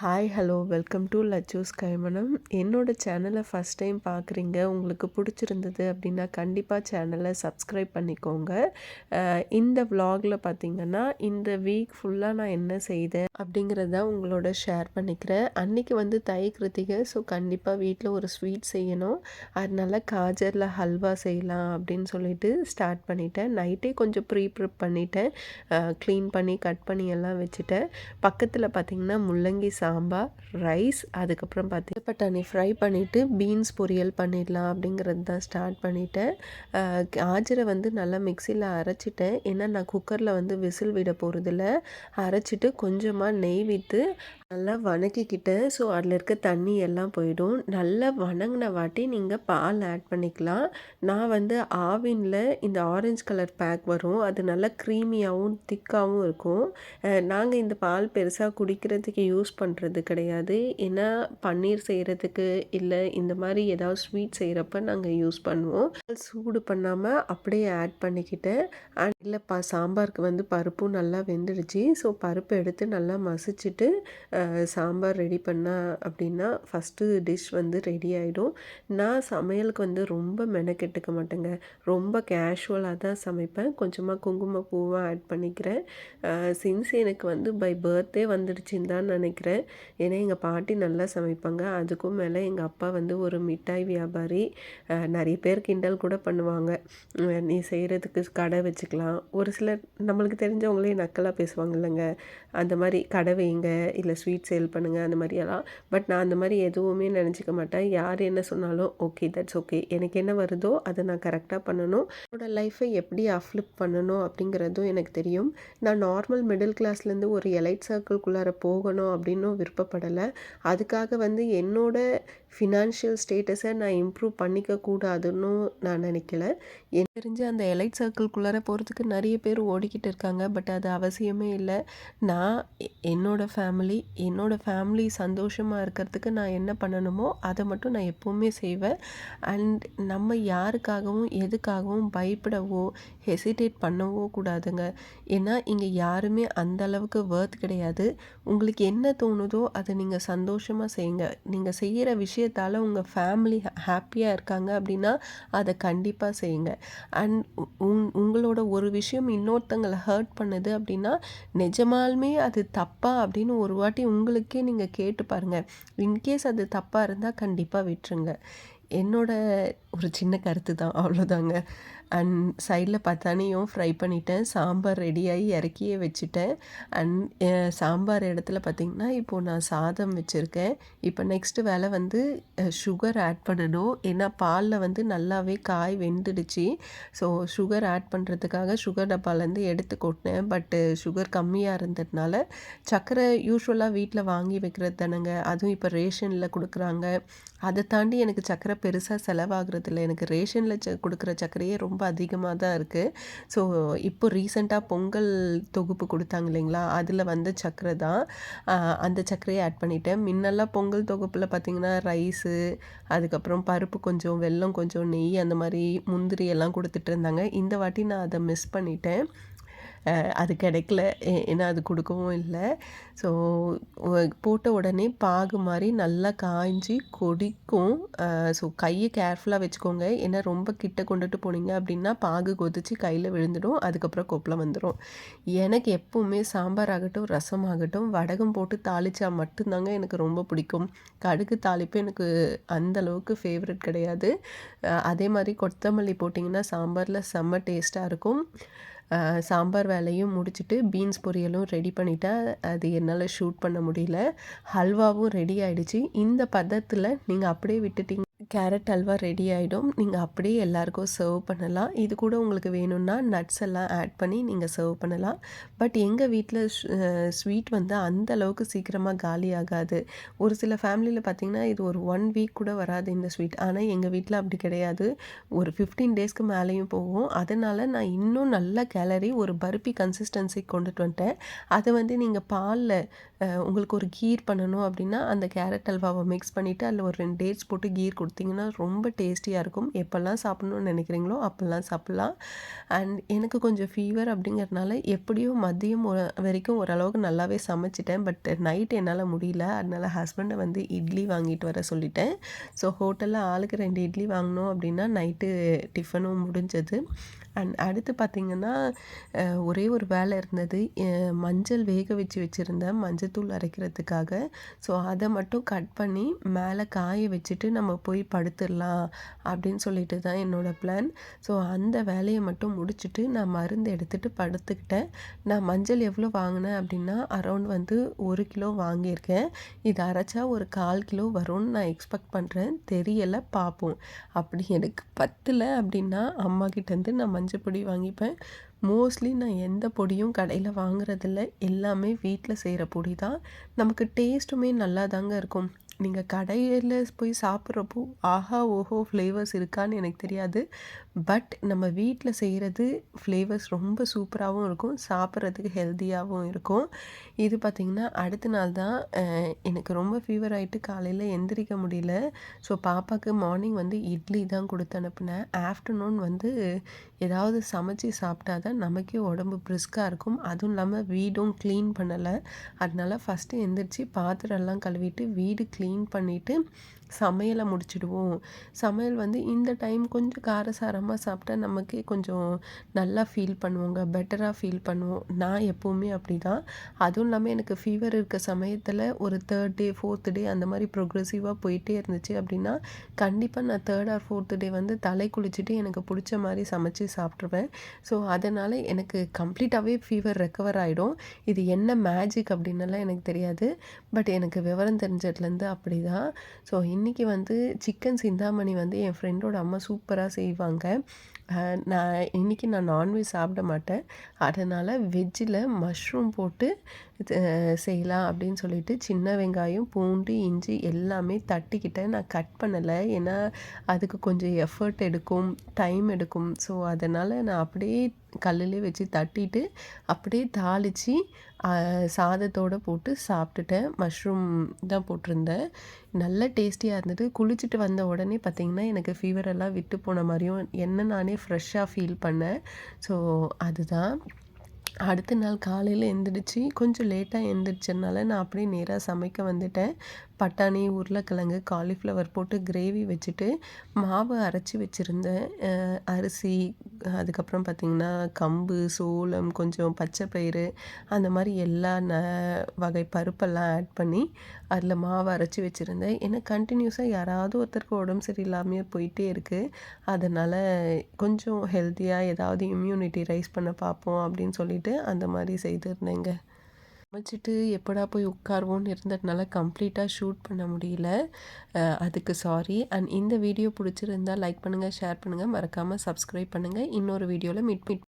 Hi hello welcome to Lachu's Kaimanam என்னோட சேனலை first time பார்க்குறீங்க உங்களுக்கு பிடிச்சிருந்தது அப்படின்னா கண்டிப்பாக சேனலை சப்ஸ்கிரைப் பண்ணிக்கோங்க. இந்த வ்ளாகில் பார்த்தீங்கன்னா இந்த வீக் ஃபுல்லாக நான் என்ன செய்தேன் அப்படிங்கிறத உங்களோட ஷேர் பண்ணிக்கிறேன். அன்றைக்கி வந்து தை கிருத்திகை ஸோ கண்டிப்பாக வீட்டில் ஒரு ஸ்வீட் செய்யணும். அதனால காஜரில் ஹல்வா செய்யலாம் அப்படின்னு சொல்லிட்டு ஸ்டார்ட் பண்ணிட்டேன். நைட்டே கொஞ்சம் ப்ரீ ப்ரிப் பண்ணிட்டேன் க்ளீன் பண்ணி கட் பண்ணி எல்லாம் வச்சுட்டேன். பக்கத்தில் பார்த்தீங்கன்னா முள்ளங்கி சாம்பார் ரைஸ் அதுக்கப்புறம் பார்த்தி பட்டாணி ஃப்ரை பண்ணிவிட்டு பீன்ஸ் பொரியல் பண்ணிடலாம் அப்படிங்கிறது தான் ஸ்டார்ட் பண்ணிட்டேன். ஆஜரை வந்து நல்லா மிக்சியில் அரைச்சிட்டேன். ஏன்னா நான் குக்கரில் வந்து விசில் விட போகிறதில்ல அரைச்சிட்டு கொஞ்சமாக நெய் விற்று நல்லா வணக்கிக்கிட்டேன் ஸோ அதில் இருக்க தண்ணி எல்லாம் போயிடும். நல்லா வணங்கின வாட்டி நீங்கள் பால் ஆட் பண்ணிக்கலாம். நான் வந்து ஆவினில் இந்த ஆரஞ்சு கலர் பேக் வரும். அது நல்லா க்ரீமியாகவும் திக்காகவும் இருக்கும். நாங்கள் இந்த பால் பெருசாக குடிக்கிறதுக்கு யூஸ் பண்ணுறது கிடையாது. ஏன்னா பன்னீர் செய்கிறதுக்கு இல்லை இந்த மாதிரி ஏதாவது ஸ்வீட் செய்கிறப்ப நாங்கள் யூஸ் பண்ணுவோம். சூடு பண்ணாமல் அப்படியே ஆட் பண்ணிக்கிட்டேன் இல்லை பா சாம்பாருக்கு வந்து பருப்பும் நல்லா வெந்துடுச்சு. ஸோ பருப்பு எடுத்து நல்லா மசிச்சுட்டு சாம்பார் ரெடி பண்ண அப்படின்னா ஃபஸ்ட்டு டிஷ் வந்து ரெடி ஆகிடும் நான் சமையலுக்கு வந்து ரொம்ப மெனக்கெட்டுக்க மாட்டேங்க. ரொம்ப கேஷுவலாக தான் சமைப்பேன். கொஞ்சமாக குங்குமப்பூவாக ஆட் பண்ணிக்கிறேன். சின்ஸ் எனக்கு வந்து பை பர்த்டே வந்துடுச்சுன்னு தான் நினைக்கிறேன். ஏன்னா எங்கள் பாட்டி நல்லா சமைப்பாங்க. அதுக்கும் மேலே எங்கள் அப்பா வந்து ஒரு மிட்டாய் வியாபாரி. நிறைய பேர் கிண்டல் கூட பண்ணுவாங்க. நீ செய்கிறதுக்கு கடை வச்சுக்கலாம். ஒரு சிலர் நம்மளுக்கு தெரிஞ்சவங்களே நக்கலாக பேசுவாங்க இல்லைங்க. அந்த மாதிரி கடை வைங்க. இல்லை ஸ்வீட் சேல் பண்ணுங்கள் அந்த மாதிரியெல்லாம் பட் நான் அந்த மாதிரி எதுவுமே நினச்சிக்க மாட்டேன். யார் என்ன சொன்னாலும் ஓகே தட்ஸ் ஓகே எனக்கு என்ன வருதோ அதை நான் கரெக்டாக பண்ணணும். என்னோடய லைஃப்பை எப்படி அஃப்ளிப் பண்ணணும்? அப்படிங்கிறதும் எனக்கு தெரியும். நான் நார்மல் மிடில் கிளாஸ்லேருந்து ஒரு எலைட் சர்க்கிள்குள்ளார போகணும் அப்படின்னும் விருப்பப்படலை. அதுக்காக வந்து என்னோட ஃபினான்ஷியல் ஸ்டேட்டஸை நான் இம்ப்ரூவ் பண்ணிக்க கூடாதுன்னு நான் நினைக்கல. எனக்கு தெரிஞ்சு அந்த எலைட் சர்க்கிள்குள்ளார போகிறதுக்கு நிறைய பேர் ஓடிக்கிட்டு இருக்காங்க. பட் அது அவசியமே இல்லை. நான் என்னோடய ஃபேமிலி என்னோடய ஃபேமிலி சந்தோஷமாக இருக்கிறதுக்கு நான் என்ன பண்ணணுமோ அதை மட்டும் நான் எப்போவுமே செய்வேன். அண்ட் நம்ம யாருக்காகவும் எதுக்காகவும் பயப்படவோ ஹெசிடேட் பண்ணவோ கூடாதுங்க. ஏன்னா இங்கே யாருமே அந்த அளவுக்கு வேர்த் கிடையாது. உங்களுக்கு என்ன தோணுதோ அதை நீங்கள் சந்தோஷமாக செய்யுங்க. நீங்கள் செய்கிற விஷயத்தால் உங்கள் ஃபேமிலி ஹாப்பியாக இருக்காங்க அப்படின்னா அதை கண்டிப்பாக செய்யுங்க. அண்ட் உங் உங்களோட ஒரு விஷயம் இன்னொருத்தங்களை ஹர்ட் பண்ணுது அப்படின்னா நிஜமாலுமே அது தப்பா அப்படின்னு ஒரு வாட்டி உங்களுக்கே நீங்கள் கேட்டு பாருங்கள் இன்கேஸ் அது தப்பாக இருந்தால் கண்டிப்பாக விட்டுருங்க. என்னோட ஒரு சின்ன கருத்து தான் அவ்வளோதாங்க அண்ட் சைடில் பத்தானியும் ஃப்ரை பண்ணிட்டேன். சாம்பார் ரெடியாகி இறக்கியே வச்சுட்டேன். அண்ட் சாம்பார் இடத்துல பார்த்திங்கன்னா இப்போது நான் சாதம் வச்சுருக்கேன். இப்போ நெக்ஸ்ட்டு வேலை வந்து சுகர் ஆட் பண்ணணும். ஏன்னா பாலில் வந்து நல்லாவே காய் வெந்துடுச்சு. ஸோ சுகர் ஆட் பண்ணுறதுக்காக சுகர் டப்பாலேருந்து எடுத்து கொட்டினேன். பட்டு சுகர் கம்மியாக இருந்ததுனால சர்க்கரை யூஸ்வலாக வீட்டில் வாங்கி வைக்கிறது தானேங்க. அதுவும் இப்போ ரேஷனில் கொடுக்குறாங்க. அதை தாண்டி எனக்கு சர்க்கரை பெருசாக செலவாகிறது எனக்கு ரேஷனில் ச கொடுக்குற சர்க்கரையே ரொம்ப ரொம்ப அதிகமாக தான் இருக்குது ஸோ இப்போ ரீசெண்டாக பொங்கல் தொகுப்பு கொடுத்தாங்க இல்லைங்களா? அதில் வந்த சக்கரை தான். அந்த சக்கரையை ஆட் பண்ணிட்டேன். முன்னெல்லாம் பொங்கல் தொகுப்பில் பார்த்திங்கன்னா ரைஸு அதுக்கப்புறம் பருப்பு கொஞ்சம் வெல்லம் கொஞ்சம் நெய் அந்த மாதிரி முந்திரி எல்லாம் கொடுத்துட்டு இருந்தாங்க. இந்த வாட்டி நான் அதை மிஸ் பண்ணிட்டேன். அது கிடைக்கல. ஏ- ஏன்னா அது கொடுக்கவும் இல்லை. ஸோ போட்ட உடனே பாகு மாதிரி நல்லா காய்ஞ்சி கொதிக்கும். ஸோ கையை கேர்ஃபுல்லாக வச்சுக்கோங்க. ஏன்னா ரொம்ப கிட்ட கொண்டுட்டு போனீங்க அப்படின்னா பாகு கொதிச்சு கையில் விழுந்துடும். அதுக்கப்புறம் கொப்பளம் வந்துடும் எனக்கு எப்போவுமே சாம்பார் ஆகட்டும் ரசம் ஆகட்டும் வடகம் போட்டு தாளிச்சா மட்டும்தாங்க எனக்கு ரொம்ப பிடிக்கும். கடுகு தாளிப்பு எனக்கு அந்தளவுக்கு ஃபேவரட் கிடையாது. அதே மாதிரி கொத்தமல்லி போட்டிங்கன்னா சாம்பாரில் செம்ம டேஸ்ட்டாக இருக்கும். சாம்பார் வேலையும் முடிச்சுட்டு பீன்ஸ் பொரியலும் ரெடி பண்ணிட்டேன் அது என்னால் ஷூட் பண்ண முடியல. ஹல்வாவும் ரெடி ஆகிடுச்சு இந்த பதத்தில் நீங்கள் அப்படியே விட்டுட்டீங்க கேரட் அல்வா ரெடி ஆகிடும் நீங்கள் அப்படியே எல்லாருக்கும் சர்வ் பண்ணலாம். இது கூட உங்களுக்கு வேணும்னா நட்ஸ் எல்லாம் ஆட் பண்ணி நீங்கள் சர்வ் பண்ணலாம். பட் எங்கள் வீட்டில் ஸ்வீட் வந்து அந்த அளவுக்கு சீக்கிரமாக காலி ஆகாது. ஒரு சில ஃபேமிலியில் பார்த்தீங்கன்னா இது ஒரு ஒன் வீக் கூட வராது இந்த ஸ்வீட் ஆனால் எங்கள் வீட்டில் அப்படி கிடையாது. ஒரு ஃபிஃப்டீன் டேஸ்க்கு மேலேயும் போகும். அதனால் நான் இன்னும் நல்ல கேலரி ஒரு பருப்பி கன்சிஸ்டன்சி கொண்டுட்டு வந்துட்டேன். அதை வந்து நீங்கள் பாலில் உங்களுக்கு ஒரு கீர் பண்ணணும் அப்படின்னா அந்த கேரட் அல்வாவை மிக்ஸ் பண்ணிவிட்டு அதில் ஒரு ரெண்டு டேட்ஸ் போட்டு கீர் கொடுத்து கொடுத்தீங்கன்னா ரொம்ப டேஸ்டியாக இருக்கும். எப்போல்லாம் சாப்பிட்ணுன்னு நினைக்கிறீங்களோ அப்போல்லாம் சாப்பிட்லாம். அண்ட் எனக்கு கொஞ்சம் ஃபீவர் அப்படிங்கிறதுனால எப்படியோ மதியம் வரைக்கும் ஓரளவுக்கு நல்லாவே சமைச்சிட்டேன். பட் நைட் என்னால் முடியல. அதனால் ஹஸ்பண்டை வந்து இட்லி வாங்கிட்டு வர சொல்லிட்டேன். ஸோ ஹோட்டலில் ஆளுக்கு ரெண்டு இட்லி வாங்கினோம் அப்படின்னா நைட்டு டிஃபனும் முடிஞ்சது. அண்ட் அடுத்து பார்த்திங்கன்னா ஒரே ஒரு வேலை இருந்தது. மஞ்சள் வேக வச்சு வச்சுருந்தேன். மஞ்சத்தூள் அரைக்கிறதுக்காக. ஸோ அதை மட்டும் கட் பண்ணி மேலே காய வச்சுட்டு நம்ம போய் படுத்துடலாம் அப்படின்னு சொல்லிட்டு தான் என்னோடய பிளான் ஸோ அந்த வேலையை மட்டும் முடிச்சுட்டு நான் மருந்து எடுத்துகிட்டு படுத்துக்கிட்டேன். நான் மஞ்சள் எவ்வளோ வாங்கினேன் அப்படின்னா அரௌண்ட் வந்து ஒரு கிலோ வாங்கியிருக்கேன். இது அரைச்சா ஒரு கால் கிலோ வரும்னு நான் எக்ஸ்பெக்ட் பண்ணுறேன் தெரியலை பார்ப்போம். அப்படி எனக்கு பத்தலை அப்படின்னா அம்மாக்கிட்டேருந்து நான் மஞ்சள் பொடி வாங்கிப்பேன். மோஸ்ட்லி நான் எந்த பொடியும் கடையில் வாங்குறதில்ல. எல்லாமே வீட்டில் செய்கிற பொடி தான். நமக்கு டேஸ்ட்டுமே நல்லா தாங்க இருக்கும். நீங்கள் கடையில் போய் சாப்பிட்றப்போ ஆஹா ஓஹோ ஃப்ளேவர்ஸ் இருக்கான்னு எனக்கு தெரியாது. பட் நம்ம வீட்டில் செய்கிறது ஃப்ளேவர்ஸ் ரொம்ப சூப்பராகவும் இருக்கும் சாப்பிட்றதுக்கு ஹெல்த்தியாகவும் இருக்கும். இது பார்த்திங்கன்னா அடுத்த நாள் தான் எனக்கு ரொம்ப ஃபீவர் ஆகிட்டு காலையில் எந்திரிக்க முடியல. ஸோ பாப்பாவுக்கு மார்னிங் வந்து இட்லி தான் கொடுத்து அனுப்புனேன். ஆஃப்டர்நூன் வந்து ஏதாவது சமைச்சு சாப்பிட்டா தான் நமக்கே உடம்பு பிரிஸ்காக இருக்கும். அதுவும் இல்லாமல் வீடும் க்ளீன் பண்ணலை. அதனால ஃபஸ்ட்டு எந்திரிச்சு பாத்திரம்லாம் கழுவிட்டு வீடு க்ளீன் பண்ணிவிட்டு சமையலை முடிச்சிடுவோம். சமையல் வந்து இந்த டைம் கொஞ்சம் காரசாரமாக சாப்பிட்டா நமக்கே கொஞ்சம் நல்லா ஃபீல் பண்ணுவோங்க. பெட்டராக ஃபீல் பண்ணுவோம். நான் எப்போவுமே அப்படி தான் அதுவும் இல்லாமல் எனக்கு ஃபீவர் இருக்க சமயத்தில் ஒரு தேர்ட் டே ஃபோர்த் டே அந்த மாதிரி ப்ரொக்ரெசிவாக போயிட்டே இருந்துச்சு அப்படின்னா கண்டிப்பாக நான் தேர்ட் ஆர் ஃபோர்த்து டே வந்து தலை குளிச்சுட்டு எனக்கு பிடிச்ச மாதிரி சமைச்சு சாப்பிட்ருவேன் ஸோ அதனால் எனக்கு கம்ப்ளீட்டாகவே ஃபீவர் ரெக்கவர் ஆகிடும் இது என்ன மேஜிக் அப்படின்னலாம் எனக்கு தெரியாது. பட் எனக்கு விவரம் தெரிஞ்சதுலேருந்து அப்படி தான் ஸோ இன்றைக்கி வந்து சிக்கன் சிந்தாமணி வந்து என் ஃப்ரெண்டோட அம்மா சூப்பராக செய்வாங்க. நான் இன்றைக்கி நான் நான்வெஜ் சாப்பிட மாட்டேன். அதனால் வெஜ்ஜில் மஷ்ரூம் போட்டு செய்யலாம் அப்படின்னு சொல்லிட்டு சின்ன வெங்காயம் பூண்டு இஞ்சி எல்லாமே தட்டிக்கிட்டேன். நான் கட் பண்ணலை. ஏன்னா அதுக்கு கொஞ்சம் எஃபர்ட் எடுக்கும் டைம் எடுக்கும். ஸோ அதனால் நான் அப்படியே கல்லுலேயே வச்சு தட்டிட்டு அப்படியே தாளித்து சாதத்தோடு போட்டு சாப்பிட்டுட்டேன். மஷ்ரூம் தான் போட்டிருந்தேன். நல்ல டேஸ்டியாக இருந்தது. குளிச்சுட்டு வந்த உடனே பார்த்திங்கன்னா எனக்கு ஃபீவரெல்லாம் விட்டு போன மாதிரியும் என்ன நானே ஃப்ரெஷ்ஷாக ஃபீல் பண்ணேன். ஸோ அதுதான். அடுத்த நாள் காலையில் எழுந்திரிச்சி கொஞ்சம் லேட்டாக எழுந்திரிச்சதுனால நான் அப்படியே நேராக சமைக்க வந்துட்டேன். பட்டாணி உருளைக்கிழங்கு காலிஃப்ளவர் போட்டு கிரேவி வச்சுட்டு மாவு அரைச்சி வச்சுருந்தேன் அரிசி அதுக்கப்புறம் பார்த்திங்கன்னா கம்பு சோளம் கொஞ்சம் பச்சை பயிறு அந்த மாதிரி எல்லா ந வகை பருப்பெல்லாம் ஆட் பண்ணி அதில் மாவு அரைச்சி வச்சுருந்தேன். ஏன்னா கண்டினியூஸாக யாராவது ஒருத்தருக்கு உடம்பு சரியில்லாமையே போயிட்டே இருக்குது அதனால் கொஞ்சம் ஹெல்த்தியாக ஏதாவது இம்யூனிட்டி ரைஸ் பண்ண பார்ப்போம் அப்படின்னு சொல்லிட்டு அந்த மாதிரி செய்திருந்தேங்க. சமைச்சிட்டு எப்படா போய் உட்காருவோன்னு இருந்ததுனால கம்ப்ளீட்டாக ஷூட் பண்ண முடியல. அதுக்கு சாரி. அண்ட் இந்த வீடியோ பிடிச்சிருந்தா லைக் பண்ணுங்கள் ஷேர் பண்ணுங்கள் மறக்காமல் சப்ஸ்கிரைப் பண்ணுங்கள் இன்னொரு வீடியோவில் மீட் மீட்